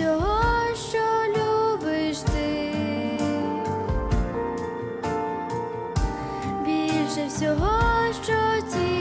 всього, що любиш ти, більше всього, що ті.